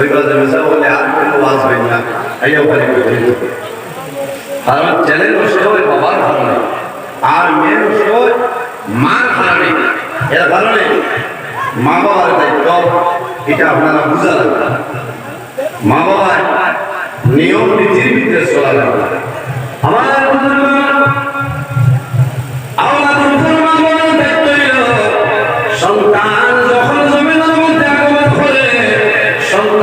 পরিবার দেবে বলে আর কোনো আসবে না। এই ওখানে কারণ ছেলে নষ্ট হয়, বাবার কারণে আর মেয়ে নষ্ট হয়, মার কারণে এর কারণে মা বাবার দায়িত্ব, এটা আপনারা বুঝা লাগবে। মা বাবার নিয়ম নীতির ভিতরে চলা লাগবে। আমার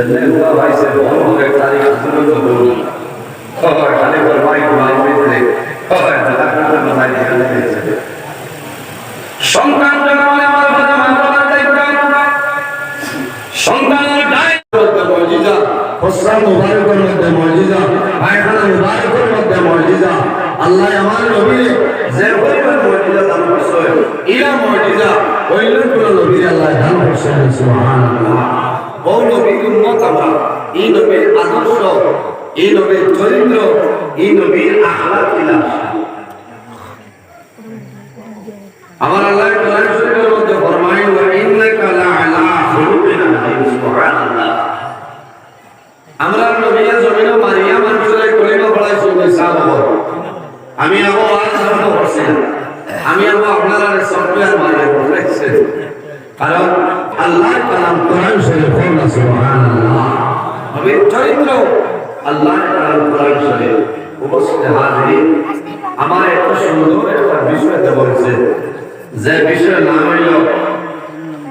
যেমনি হুয়া ভাইছে হবে তারিখ তো বলুন হয় খালি বলবাই ভাই মিত্রে হয় দাদা ভাই এখানে দিয়েছে সন্তান জন্মালে আমার কথা মানবার দায়িত্ব সন্তানের দায়িত্ব মর্যাদা খসরা মুবারকের মধ্যে মর্যাদা পায়খানা মুবারকের মধ্যে মর্যাদা আল্লাহ আমার নবী যে পরিমাণ মর্যাদা দান করছে ইলা মর্যাদা অন্য কোন নবী আল্লাহ দান করছেন সুবহানাল্লাহ ও নবীর উম্মত আমরা এই নবীর আদর্শ এই নবীর চরিত্র এই নবীর আখলাক কিলা আমার আল্লাহ কোরআন শরীফের মধ্যে ফরমায় ওয়া ইন্নাকা লাআলা খুলুকিন আযীম সুবহানাল্লাহ। আমরা নবীর জমিনে মারিয়া মানুষের কলিমা পড়াইছি সাহাব আমি আবো আজ শুরু করছি আমি আবো আপনারা সফটওয়্যার মারিয়া পড়াইছি কারণ আল্লাহর কালাম কোরআন শরীফ পড়না সুবহানাল্লাহ। নবীর চরিত্র আল্লাহর কালাম কোরআন শরীফ উপস্থিত হাজির। আমার এত সুন্দর একটা বিষয় দেওয়া বলছে, যে বিষয়ের নাম হইল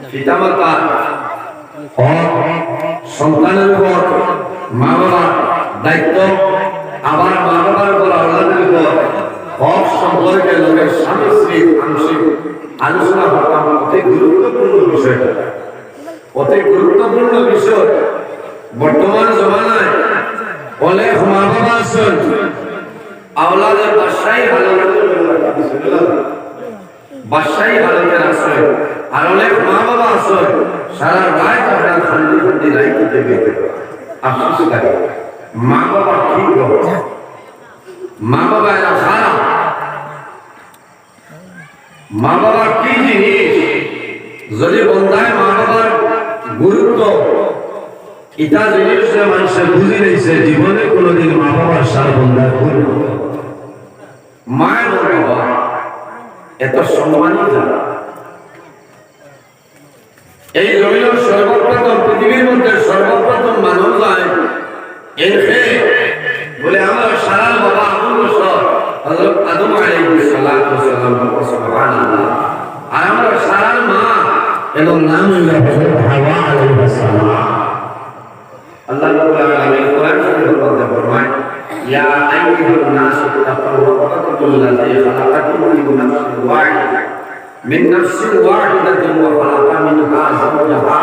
পিতামাতা সন্তানের উপর মা বাবার দায়িত্ব, আবার মা বাবার উপর, আল্লাহের উপর, হক সম্পর্কে লোকের স্বামী স্ত্রীর আংশিক আলোচনা করতাম অতি গুরুত্বপূর্ণ বিষয় অতি গুরুত্বপূর্ণ বিষয়। বর্তমান জমানায় অনেক মা বাবা আছেন আওলাদের বাসাই হালাল বাসাই হালালের আশ্রয় আর অনেক মা বাবা আছেন সারা রাত আপনার খান্দি খান্দি রাই করতে গেছে আফসোস লাগে। মা বাবা ঠিক মা বাবা এরা খারাপ। মা বাবা কি জিনিস? যদি বন্ধায় মা বাবার গুরুত্ব। ইটা জিনিস মানুষের বুঝি নিয়েছে, জীবনে কোনোদিন মা বাবার সার বন্ধায় করবে মায়ের বাবা এত সম্মানিত এই জমিন সর্বপ্রথম, পৃথিবীর মধ্যে সর্বপ্রথম মানব যায় এর বলে আমার সারা বাবা আবুল বসর হযরত আদম আলাইহিস ওয়াসালাম আর আমরা সারা মা এবং নাম হইল হযরত হাওয়া আলাইহিস সালাম আল্লাহ রাব্বুল আলামিন কোরআন শরীফের মধ্যে ফরমায় ইয়া আইয়ুহান নাসু তাকুর রাব্বাকুম আল্লাযী খালাকাকুম মিন নাফসিন ওয়াহিদা من نفس واحدة وخلق منها زوجها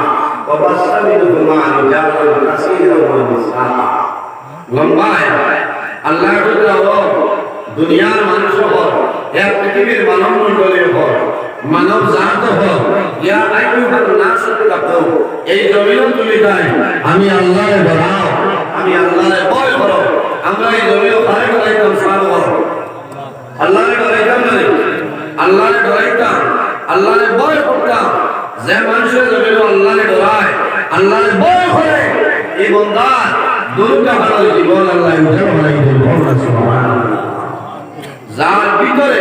وبث منهما رجالا كثيرا ونساء লম্বায় আল্লাহ দুনিয়ার মানুষ হোক এক পৃথিবীর মানব মন্ডলী হোক মানব জাত ইয়া আইয়ুহান নাসু তাকুর এই জমিন তুলি দেয় আমি আল্লাহরে ডরাও আমি আল্লাহরে ভয় করো আমরা এই জমিও খারে ডরাইতাম সার করো আল্লাহরে ডরাইতাম না আল্লাহরে ডরাইতাম আল্লাহরে ভয় করতাম। যে মানুষের জমিও আল্লাহরে ডরায় আল্লাহরে ভয় করে। এই বন্দা দুর্গা ভালো জীবন আল্লাহ উজ্জ্বল বানাই সুবহানাল্লাহ যার ভিতরে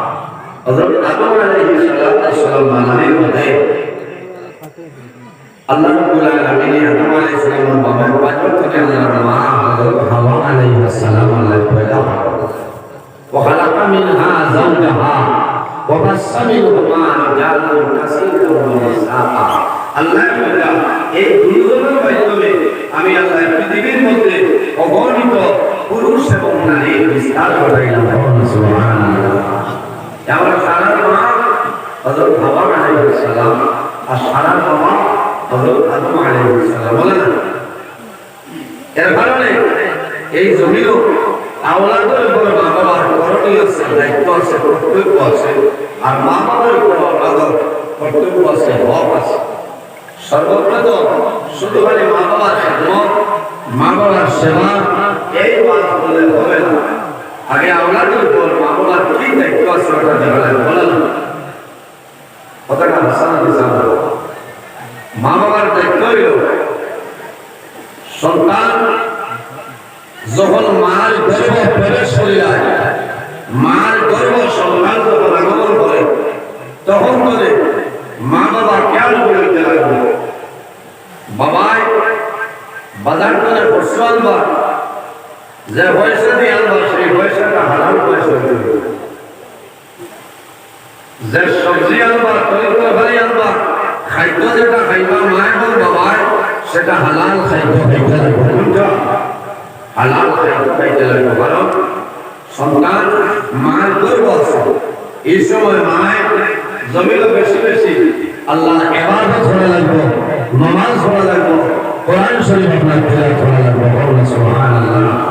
হযরত আদম আলাইহিস সালাম মানবের মধ্যে আল্লাহ রাব্বুল আলামিন আদম আলাইহিস সালামের বাবার পাঁচবার থেকে আল্লাহর মা হযরত হাওয়া আলাইহিস সালাম আল্লাহ পয়দা পুরুষ এবং নারীর বিস্তার ঘটাইলাম। সুবহানাল্লাহ। আমার সারা মা হযরত হাওয়া আলাইহিস সালাম আর সারা বাবা হযরত আদম আলাইহিস সালাম বলেন এর কারণে এই জমিও আওলাদের উপর মা বাবার করণীয় আছে, দায়িত্ব আছে, কর্তব্য মা বাবার উপর আছে, হক আছে। সর্বপ্রথম শুধু মা বাবার খেদমত মা বাবার সেবা, এই ওয়াজ বলে হবে না। আগে আওলাদের উপর মা বাবার কি দায়িত্ব আছে ওটা দেখালেন বলেন কথাটা হাসান হাসান মা বাবার দায়িত্ব হইল, সন্তান যখন মার গর্ভ প্রবেশ করে যায় মার গর্ভ সন্তান যখন আগমন করে, তখন করে মা বাবা কেন বলতে বাবাই বাজার করে পশু আনবা যে পয়সা দিয়ে আনবা সেই পয়সাটা হালাল পয়সা যে সবজি আনবা তৈরি করে ভাই আনবা, খাদ্য যেটা খাইবা মায় বল বাবাই সেটা হালাল খাদ্য খাইতে লাগবে? হালাল খাদ্য খাইতে লাগবে। কারণ সন্তান মায়ের গর্ব আছে। এই সময় মায়ের জমিল বেশি বেশি আল্লাহ এবার করা লাগবে, নামাজ পড়া লাগবে, কোরআন শরীফ আপনার করা লাগবে। সুবহানাল্লাহ।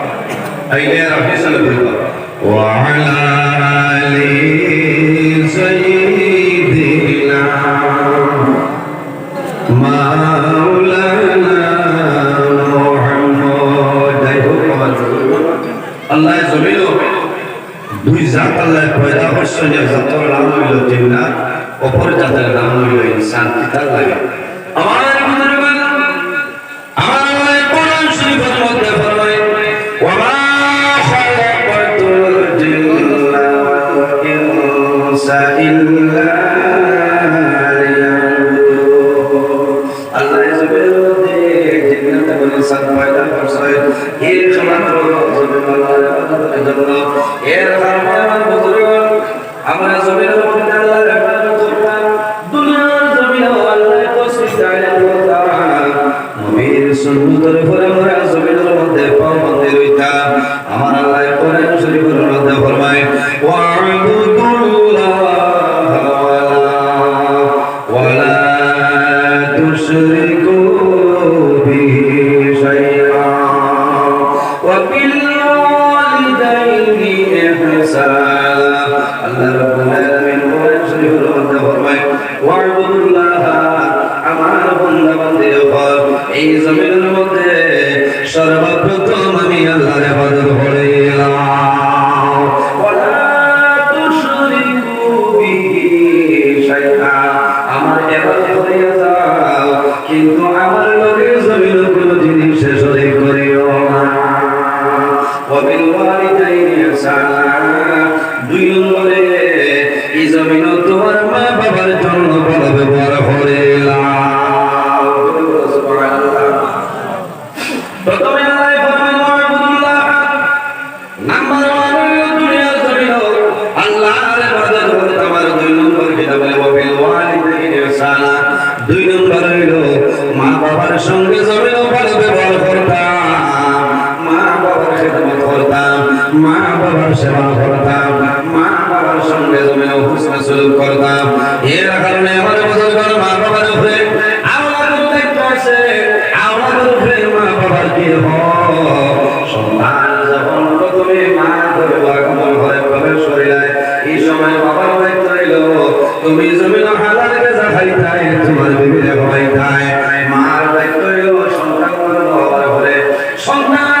ಐದನೇ ಆಫೀಸಲ್ಲಿ ಬಿಡ್ತಾರೆ আল্লাহ জমিল দুই জাত আল্লাহ পয়দা করছেন, এক জাতের নাম হইল জিন্নাত, অপর জাতের নাম হইল ইনসান। কিতাব লাগে? এই জমিনের মধ্যে আছে আওলাদের উপরে মা বাবার কি সন্তান যখন প্রথমে মা ধরে আগমন করে প্রবেশ করিলাই এই সময় বাবার দায়িত্ব রইল তুমি জমিন হালাল গেজা খাইতাই তোমার বাবার সন্তান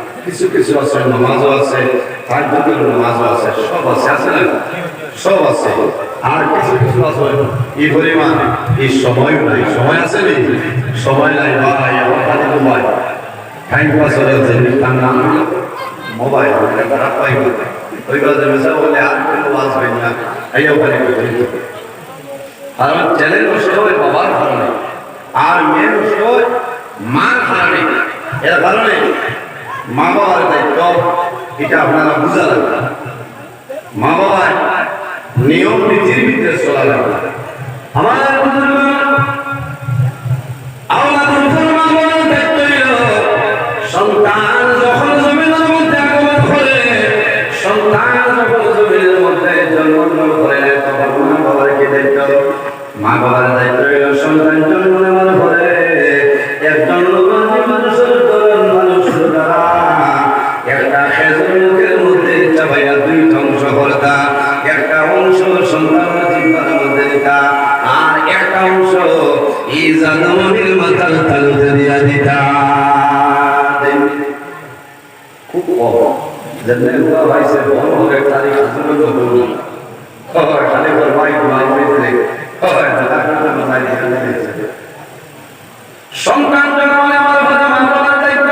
কিছু কিছু আছে, নামাজও আছে ভিতরে নামাজও আছে, সব আছে আছে না? সব আছে। আর কিছু কিছু আছে। এই পরিমাণ? এই সময় নাই। সময় আছে নি? সময় নাই, ভাই, আমার কাছে মোবাইল। টাইম পাস হয়ে যাচ্ছে তার নাম মোবাইল খারাপ পাই ওই বাজে মেসা বলে আর কোনো আসবে না। এই ওখানে ছেলে নষ্ট হয় বাবার কারণে আর মেয়ে নষ্ট হয় মার কারণে এর কারণে মা বাবার দায়িত্ব, এটা আপনারা বুঝা লাগবে। মা বাবার নিয়ম নীতির ভিতরে চলা লাগবে। আমার যেমনি হুয়া ভাইছে হলে তারি খাজুর লোক হয় খালি বল ভাই ভাই পেতে হয় দাদা দাদা ভাই দিয়েছে সন্তান জন্মালে আমার কথা মানবার দায়িত্ব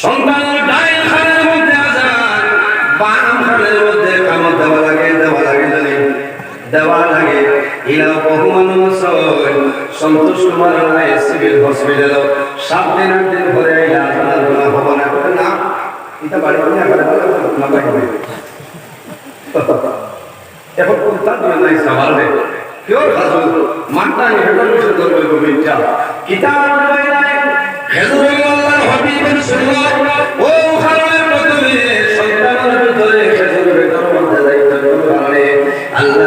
সন্তানের ডাইন খানের মধ্যে আজান বাম খানের মধ্যে কামত দেওয়া লাগে দেওয়া লাগে জানি দেওয়া লাগে ইলা বহু মানুষ সন্তোষ কুমার রায় সিভিল হসপিটাল সাত দিন আট দিন পরে ইলা আজানের গুণা হব না বলে না এটা বাড়ি করে এখানে তার দিন নাই রে কিওর খাজু মানটা হেডন মিশে ধরবে গো মিচ্ছা কিতাব হেজুর আল্লাহ হাবিবের সুন্নাত। ও খারামের প্রথমে সন্তানের ভিতরে হেজুর ভেতর মধ্যে দায়িত্ব কারণে আল্লাহ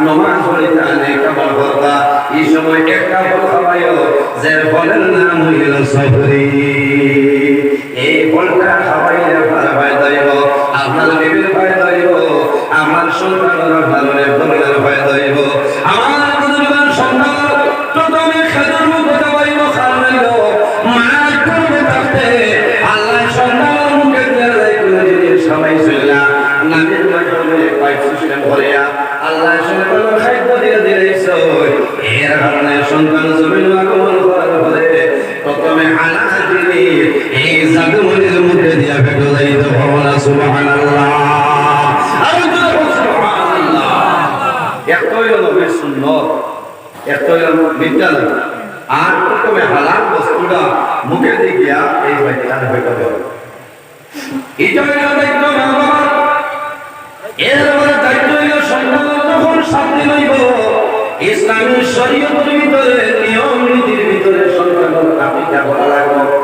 নমাজ পড়িতে তাহলে কেমন কথা এই সময় একটা কথা খাওয়াইও যে ফলের নাম হইল সবরি এই ফলটা খাওয়াইলে আপনার ভাই দইব আপনার বিবির ভাই ধরিব, আমার সন্তানের ভালো দইব আমার একটা হইল বিদ্যালয়। আর প্রথমে হালাল বস্তুটা মুখে দিয়ে গিয়া এই বাচ্চার বেটা দেবে এটা হইল দায়িত্ব মা বাবার এরপরে দায়িত্ব হইল সন্তান যখন শান্তি লইব, ইসলামী শরীয়তের নিয়ম নীতির ভিতরে লাগবে।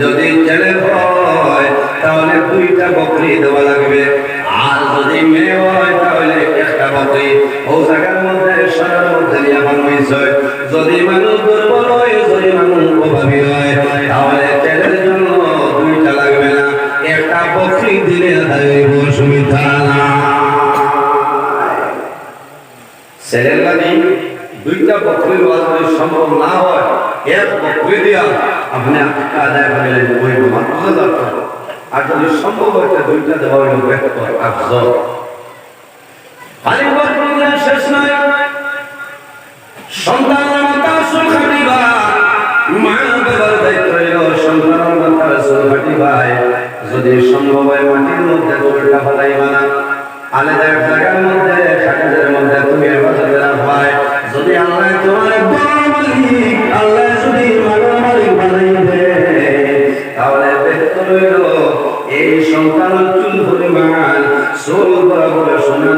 যদি ছেলে হয়, তাহলে দুইটা বকরি দেওয়া লাগবে। আর যদি মেয়ে হয়, তাহলে একটা বকরি। ও জায়গার মধ্যে সারার মধ্যে নিয়ে মানুষ যদি মানুষ দুইটা বকরির ওয়াজ সম্ভব না হয় এক বকরি দিয়া আপনি আটকা আদায় করলেন ওই মাত্র দরকার আর যদি সম্ভব হয় দুইটা দেওয়া হইল ব্যক্ত আফজল। শেষ নয়। সন্তানের মাতা আসল খাটিবা মা বাবার দায়িত্ব হইল সন্তানের মাতা আসল খাটিবাই যদি সম্ভব হয়, মাটির মধ্যে চুলটা ফেলাইবা না আলাদা জায়গার মধ্যে খাটিদের মধ্যে তুমি হেফাজতে এই সন্তান চুল পরিমাণ সোল বরাবর সোনা